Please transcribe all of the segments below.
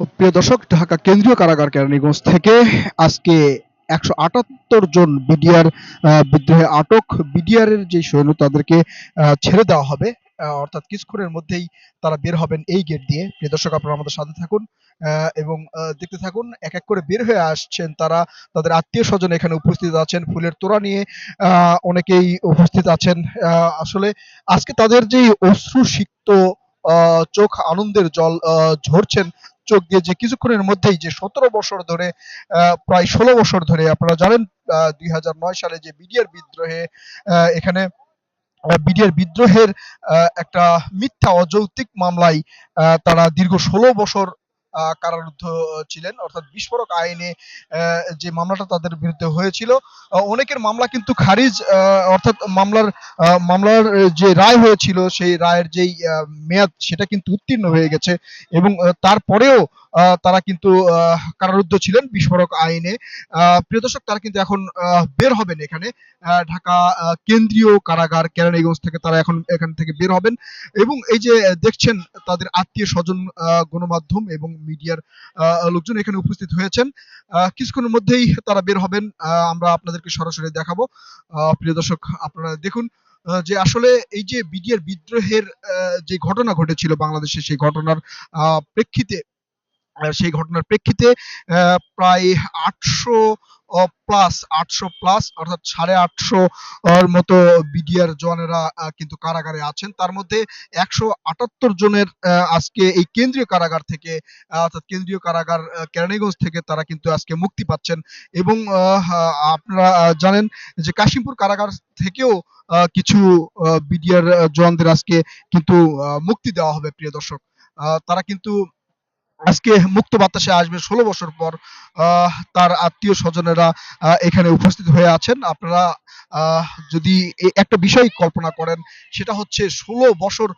প্রিয় দর্শক, ঢাকা কেন্দ্রীয় কারাগার কেরানীগঞ্জ থেকে আজকে একশো আটাত্তর জন বিডিআর বিদ্রোহে আটক। বিডিআর এর যে সৈন্য, তাদেরকে ছেড়ে দেওয়া হবে। অর্থাৎ কিছুক্ষণের মধ্যেই তারা বের হবেন এই গেট দিয়ে। প্রিয় দর্শক, আপনারা আমাদের সাথে থাকুন এবং দেখতে থাকুন, এক এক করে বের হয়ে আসছেন তারা। তাদের আত্মীয় স্বজন এখানে উপস্থিত আছেন, ফুলের তোড়া নিয়ে অনেকেই উপস্থিত আছেন। আসলে আজকে তাদের যে অশ্রু সিক্ত চোখ আনন্দের জল ঝরছেন চোখ দিয়ে যে কিছুক্ষণের মধ্যেই যে সতেরো বছর ধরে প্রায় ষোলো বছর ধরে আপনারা জানেন দুই হাজার নয় সালে যে বিডিআর বিদ্রোহে এখানে বিডিআর বিদ্রোহের একটা মিথ্যা অযৌক্তিক মামলায় তারা দীর্ঘ ষোলো বছর কারারুদ্ধ ছিলেন। অর্থাৎ বিস্ফোরক আইনে যে মামলাটা তাদের বিরুদ্ধে হয়েছিল অনেকের মামলা কিন্তু খারিজ অর্থাৎ মামলার মামলার যে রায় হয়েছিল, সেই রায়ের যেই মেয়াদ, সেটা কিন্তু উত্তীর্ণ হয়ে গেছে এবং তারপরেও তারা কিন্তু কারারুদ্ধ ছিলেন বিস্ফোরক আইনে। প্রিয় দর্শক, তারা কিন্তু এখন বের হবেন এখানে। ঢাকা কেন্দ্রীয় কারাগার, কেরানীগঞ্জ থেকে তারা এখন এখান থেকে বের হবেন। এবং এই যে, দেখছেন তাদের আত্মীয় স্বজন গণমাধ্যম এবং মিডিয়ার লোকজন এখানে উপস্থিত হয়েছেন। কিছুক্ষণের মধ্যেই তারা বের হবেন। আমরা আপনাদেরকে সরাসরি দেখাবো। প্রিয় দর্শক, আপনারা দেখুন যে আসলে এই যে বিডিআর বিদ্রোহের যে ঘটনা ঘটেছিল বাংলাদেশে, সেই ঘটনার প্রেক্ষিতে সেই ঘটনার প্রেক্ষিতে প্রায় আটশো প্লাস আটশো প্লাস অর্থাৎ সাড়ে আটশো মতো বিডিআর জওয়ানেরা কিন্তু কারাগারে আছেন। তার মধ্যে একশো আটাত্তর জনের আজকে এই কেন্দ্রীয় কারাগার থেকে অর্থাৎ কেন্দ্রীয় কারাগার কেরানীগঞ্জ থেকে তারা কিন্তু আজকে মুক্তি পাচ্ছেন। এবং আপনারা জানেন যে কাশিমপুর কারাগার থেকেও কিছু বিডিআর জওয়ানদের আজকে কিন্তু মুক্তি দেওয়া হবে, প্রিয় দর্শক। তারা কিন্তু আজকে মুক্ত বাতাসে আসবে। ষোলো বছর পর তার আত্মীয় স্বজনেরা এখানে উপস্থিত হয়ে আছেন। আপনারা যদি একটা বিষয় কল্পনা করেন, সেটা হচ্ছে ষোলো বছর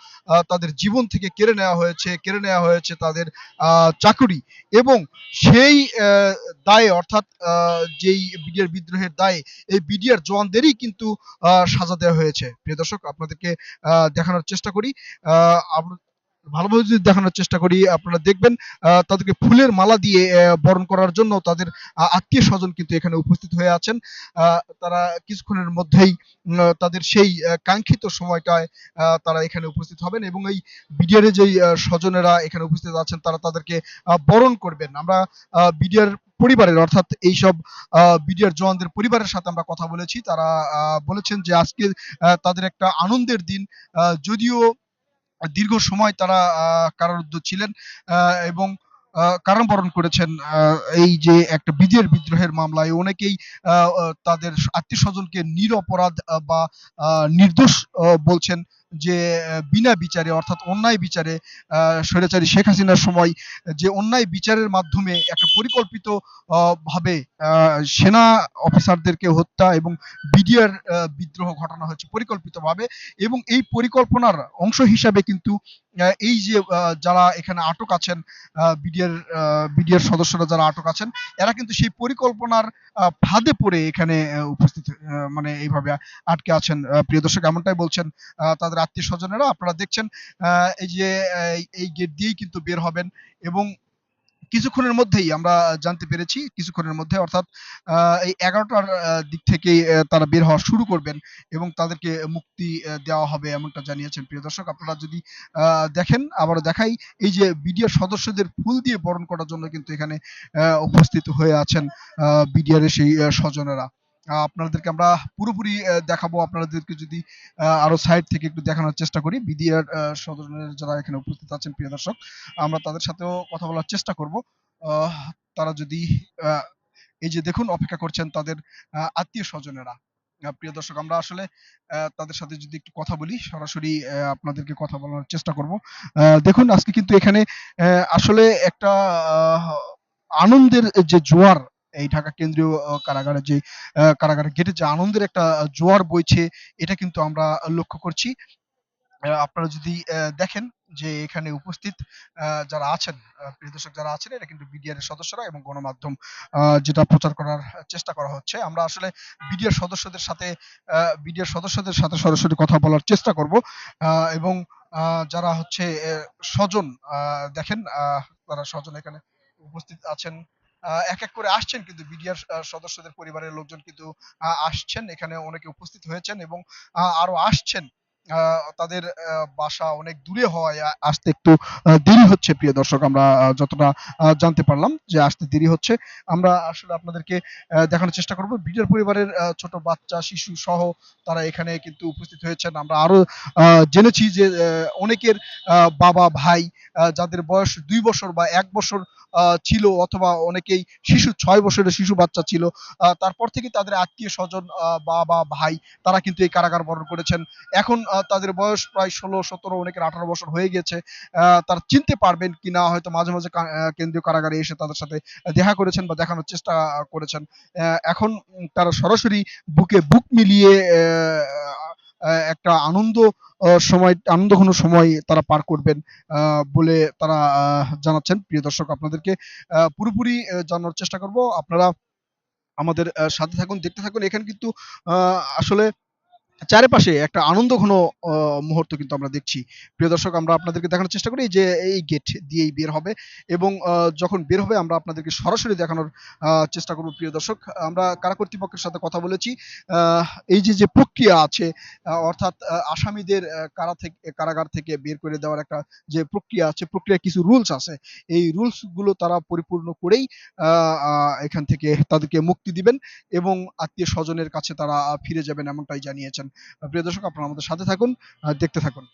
তাদের জীবন থেকে কেড়ে নেওয়া হয়েছে, কেড়ে নেওয়া হয়েছে তাদের চাকুরি এবং সেই দায়ে অর্থাৎ যেই বিডিআর বিদ্রোহের দায়ে এই বিডিআর জওয়ানদেরই কিন্তু সাজা দেওয়া হয়েছে। প্রিয় দর্শক, আপনাদেরকে দেখানোর চেষ্টা করি। ভালোভাবে যদি দেখানোর চেষ্টা করি, আপনারা দেখবেন তাদেরকে ফুলের মালা দিয়ে বরণ করার জন্য তাদের আত্মীয় স্বজন কিন্তু এখানে উপস্থিত হয়ে আছেন। তারা কিছুক্ষণের মধ্যেই তাদের সেই কাঙ্ক্ষিত সময়টায় তারা এখানে উপস্থিত হবেন এবং এই বিডিআর যেই স্বজনেরা এখানে উপস্থিত আছেন, তারা তাদেরকে বরণ করবেন। আমরা বিডিআর পরিবারের, অর্থাৎ এইসব বিডিআর জওয়ানদের পরিবারের সাথে আমরা কথা বলেছি। তারা বলেছেন যে আজকে তাদের একটা আনন্দের দিন। যদিও দীর্ঘ সময় তারা কারারুদ্ধ ছিলেন এবং আহ, কারাবরণ করেছেন এই যে একটা বিজয়ের বিদ্রোহের মামলায় অনেকেই তাদের আত্মীয় স্বজনকে নিরপরাধ বা নির্দোষ বলছেন যে বিনা বিচারে অর্থাৎ অন্যায় বিচারে স্বৈরাচারী শেখ হাসিনার সময় যে অন্যায় বিচারের মাধ্যমে একটা পরিকল্পিত ভাবে সেনা অফিসারদেরকে হত্যা এবং বিডিআর বিদ্রোহ ঘটানো হয়েছে পরিকল্পিতভাবে এবং এই পরিকল্পনার অংশ হিসাবে কিন্তু এই যে যারা এখানে আটক আছেন বিডিআর বিডিআর সদস্যরা যারা আটক আছেন, এরা কিন্তু সেই পরিকল্পনার ফাঁদে পড়ে এখানে উপস্থিত মানে এইভাবে আটকে আছেন। প্রিয় দর্শক, এমনটাই বলছেন তাদের আত্মীয় স্বজনেরা আপনারা দেখছেন এই যে, এই গেট দিয়েই কিন্তু বের হবেন এবং কিছুক্ষণের মধ্যেই আমরা জানতে পেরেছি, কিছুক্ষণের মধ্যে, অর্থাৎ এই এগারোটার দিক থেকেই তারা বের হওয়া শুরু করবেন এবং তাদেরকে মুক্তি দেওয়া হবে এমনটা জানিয়েছেন প্রিয় দর্শক। আপনারা যদি দেখেন, আবারও দেখাই, এই যে বিডিআর সদস্যদের ফুল দিয়ে বরণ করার জন্য কিন্তু এখানে উপস্থিত হয়ে আছেন বিডিআর এর সেই স্বজনেরা। আপনাদেরকে আমরা পুরোপুরি দেখাবো। আপনাদেরকে যদি আরও সাইড থেকে একটু দেখানোর চেষ্টা করি। বিডিআর স্বজনের যারা এখানে উপস্থিত আছেন, প্রিয় দর্শক, আমরা তাদের সাথেও কথা বলার চেষ্টা করব। তারা যদি এই যে দেখুন, অপেক্ষা করছেন তাদের আত্মীয় স্বজনেরা। প্রিয় দর্শক, আমরা আসলে তাদের সাথে যদি একটু কথা বলি, সরাসরি আপনাদেরকে কথা বলার চেষ্টা করব। দেখুন, আজকে কিন্তু এখানে আসলে একটা আনন্দের যে জোয়ার এই ঢাকা কেন্দ্রীয় আহ, কারাগারে যে কারাগারের গেটে যে আনন্দের একটা জোয়ার বইছে এটা কিন্তু আমরা লক্ষ্য করছি। আপনারা যদি দেখেন যে এখানে উপস্থিত যারা আছেন প্রিয় দর্শক যারা আছেন এটা কিন্তু বিডিআর এর সদস্যরা এবং গণমাধ্যম যেটা প্রচার করার চেষ্টা করা হচ্ছে। আমরা আসলে বিডিআর সদস্যদের সাথে বিডিআর সদস্যদের সাথে সরাসরি কথা বলার চেষ্টা করব। এবং যারা হচ্ছে স্বজন দেখেন তারা স্বজন এখানে উপস্থিত আছেন। এক এক করে আসছেন কিন্তু বিডিআর সদস্যদের পরিবারের লোকজন কিন্তু আসছেন। এখানে অনেকে উপস্থিত হয়েছেন এবং আরও আসছেন। তাদের বাসা অনেক দূরে হওয়ায় আসতে একটু দেরি হচ্ছে, প্রিয় দর্শক, আমরা যতটা জানতে পারলাম যে আসতে দেরি হচ্ছে। আমরা আসলে আপনাদেরকে দেখানোর চেষ্টা করব। বিডিআর পরিবারের ছোট বাচ্চা, শিশু সহ তারা এখানে কিন্তু উপস্থিত হয়েছেন। আমরা আরও জেনেছি যে অনেকের বাবা, ভাই যাদের বয়স দুই বছর বা এক বছর ছিল অথবা অনেকেই শিশু, ছয় বছরের শিশু বাচ্চা ছিল তারপর থেকে তাদের আত্মীয় স্বজন বাবা, ভাই, তারা কিন্তু এই কারাগার বরণ করেছেন। এখন তাদের বয়স প্রায় ষোলো, সতেরো, অনেকের আঠারো বছর হয়ে গেছে তারা চিনতে পারবেন কিনা, হয়তো মাঝে মাঝে কেন্দ্রীয় কারাগারে এসে তাদের সাথে দেখা করেছেন বা দেখানোর চেষ্টা করেছেন। এখন তারা সরাসরি বুকে বুক মিলিয়ে একটা আনন্দ সময় আনন্দ আনন্দঘন সময় তারা পার করবেন বলে তারা জানাচ্ছেন। প্রিয় দর্শক, আপনাদেরকে পুরোপুরি জানার চেষ্টা করব। আপনারা আমাদের সাথে থাকুন, দেখতে থাকুন। এখানে কিন্তু আসলে চারিপাশে একটা আনন্দঘন আহ, মুহূর্ত কিন্তু আমরা দেখছি। প্রিয় দর্শক আমরা আপনাদেরকে দেখানোর চেষ্টা করি যে এই গেট দিয়েই বের হবে এবং যখন বের হবে আমরা আপনাদেরকে সরাসরি দেখানোর চেষ্টা করব। প্রিয় দর্শক আমরা কারা কর্তৃপক্ষের সাথে কথা বলেছি এই যে যে প্রক্রিয়া আছে অর্থাৎ আসামিদের কারা থেকে কারাগার থেকে বের করে দেওয়ার একটা যে প্রক্রিয়া আছে প্রক্রিয়া কিছু রুলস আছে। এই রুলসগুলো তারা পরিপূর্ণ করেই এখান থেকে তাদেরকে মুক্তি দিবেন এবং আত্মীয় স্বজনের কাছে তারা ফিরে যাবেন এমনটাই জানিয়েছেন। প্রিয় দর্শক আপনারা আমাদের সাথে থাকুন দেখতে থাকুন।